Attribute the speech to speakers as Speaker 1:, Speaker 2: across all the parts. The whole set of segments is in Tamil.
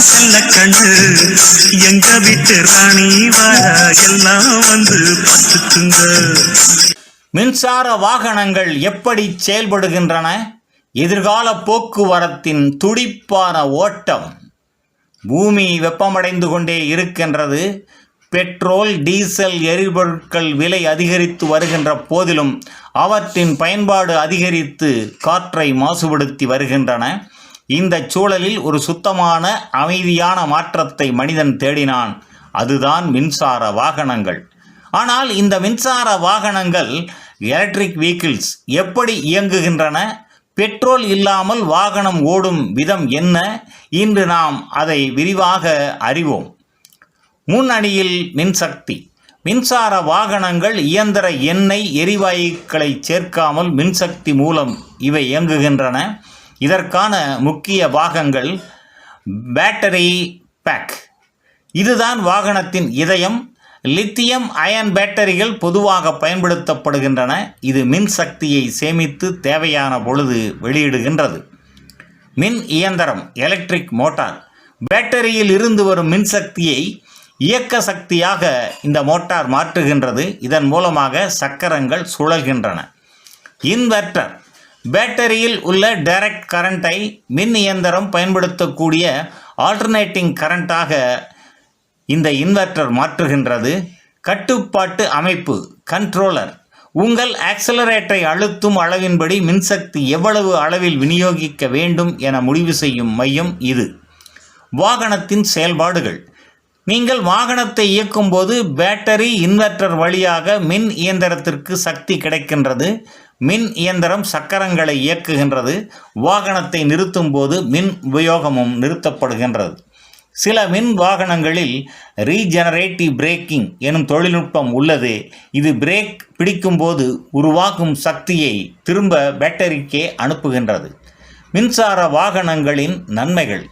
Speaker 1: செல்ல கண்ணு. எங்க வீட்டு ராணி வர எல்லாம் வந்து பார்த்துக்குங்க.
Speaker 2: மின்சார வாகனங்கள் எப்படி செயல்படுகின்றன? எதிர்கால போக்குவரத்தின் துடிப்பான ஓட்டம். பூமி வெப்பமடைந்து கொண்டே இருக்கின்றது. பெட்ரோல் டீசல் எரிபொருட்கள் விலை அதிகரித்து வருகின்ற போதிலும் அவற்றின் பயன்பாடு அதிகரித்து காற்றை மாசுபடுத்தி வருகின்றன. இந்த சூழலில் ஒரு சுத்தமான அமைதியான மாற்றத்தை மனிதன் தேடினான். அதுதான் மின்சார வாகனங்கள். ஆனால் இந்த மின்சார வாகனங்கள் எலக்ட்ரிக் வெஹிக்கிள்ஸ் எப்படி இயங்குகின்றன? பெட்ரோல் இல்லாமல் வாகனம் ஓடும் விதம் என்ன? இன்று நாம் அதை விரிவாக அறிவோம். முன்னணியில் மின்சக்தி. மின்சார வாகனங்கள் இயந்திர எண்ணெய் எரிவாயுக்களை சேர்க்காமல் மின்சக்தி மூலம் இவை இயங்குகின்றன. இதற்கான முக்கிய பாகங்கள் பேட்டரி பேக் இதுதான் வாகனத்தின் இதயம். லித்தியம் அயன் பேட்டரிகள் பொதுவாக பயன்படுத்தப்படுகின்றன. இது மின் சக்தியை சேமித்து தேவையான பொழுது வெளியிடுகின்றது. மின் இயந்திரம் எலக்ட்ரிக் மோட்டார் பேட்டரியில் இருந்து வரும் மின்சக்தியை இயக்க சக்தியாக இந்த மோட்டார் மாற்றுகின்றது. இதன் மூலமாக சக்கரங்கள் சுழல்கின்றன. இன்வெர்டர் பேட்டரியில் உள்ள டைரக்ட் கரண்ட்டை மின் இயந்திரம் பயன்படுத்தக்கூடிய ஆல்டர்னேட்டிங் கரண்ட்டாக இந்த இன்வெர்ட்டர் மாற்றுகின்றது. கட்டுப்பாட்டு அமைப்பு கண்ட்ரோலர். உங்கள் ஆக்சலரேட்டரை அழுத்தும் அளவின்படி மின்சக்தி எவ்வளவு அளவில் விநியோகிக்க வேண்டும் என முடிவு செய்யும் மையம் இது. வாகனத்தின் செயல்பாடுகள். நீங்கள் வாகனத்தை இயக்கும்போது பேட்டரி இன்வெர்ட்டர் வழியாக மின் இயந்திரத்திற்கு சக்தி கிடைக்கின்றது. மின் இயந்திரம் சக்கரங்களை இயக்குகின்றது. வாகனத்தை நிறுத்தும் போது மின் உபயோகமும் நிறுத்தப்படுகின்றது. சில மின் வாகனங்களில் ரீஜெனரேட்டிவ் பிரேக்கிங் எனும் தொழில்நுட்பம் உள்ளது. இது பிரேக் பிடிக்கும்போது உருவாகும் சக்தியை திரும்ப பேட்டரிக்கே அனுப்புகின்றது. மின்சார வாகனங்களின் நன்மைகள்.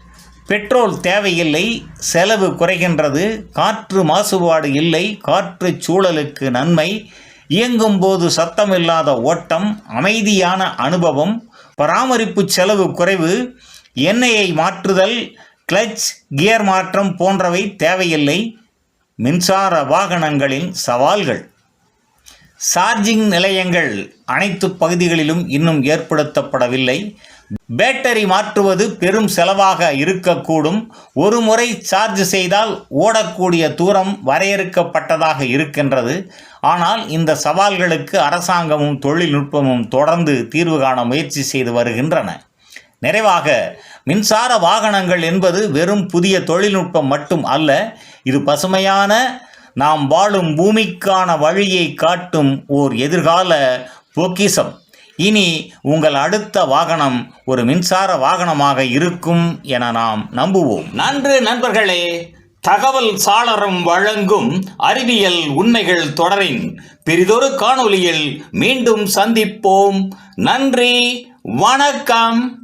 Speaker 2: பெட்ரோல் தேவையில்லை செலவு குறைகின்றது காற்று மாசுபாடு இல்லை காற்று சூழலுக்கு நன்மை. இயங்கும்போது சத்தமில்லாத ஓட்டம் அமைதியான அனுபவம் பராமரிப்பு செலவு குறைவு எண்ணெயை மாற்றுதல் கிளச் கியர் மாற்றம் போன்றவை தேவையில்லை. மின்சார வாகனங்களின் சவால்கள். சார்ஜிங் நிலையங்கள் அனைத்து பகுதிகளிலும் இன்னும் ஏற்படுத்தப்படவில்லை. பேட்டரி மாற்றுவது பெரும் செலவாக இருக்கக்கூடும். ஒரு முறை சார்ஜ் செய்தால் ஓடக்கூடிய தூரம் வரையறுக்கப்பட்டதாக இருக்கின்றது. ஆனால் இந்த சவால்களுக்கு அரசாங்கமும் தொழில்நுட்பமும் தொடர்ந்து தீர்வு காண முயற்சி செய்து வருகின்றன. நிறைவாக மின்சார வாகனங்கள் என்பது வெறும் புதிய தொழில்நுட்பம் மட்டும் அல்ல இது பசுமையான நாம் வாழும் பூமிக்கான வழியை காட்டும் ஓர் எதிர்கால பொக்கிசம். இனி உங்கள் அடுத்த வாகனம் ஒரு மின்சார வாகனமாக இருக்கும் என நாம் நம்புவோம். நன்று நண்பர்களே தகவல் சாளரம் வழங்கும் அறிவியல் உண்மைகள் தொடரின் பெரிதொரு காணொளியில் மீண்டும் சந்திப்போம். நன்றி வணக்கம்.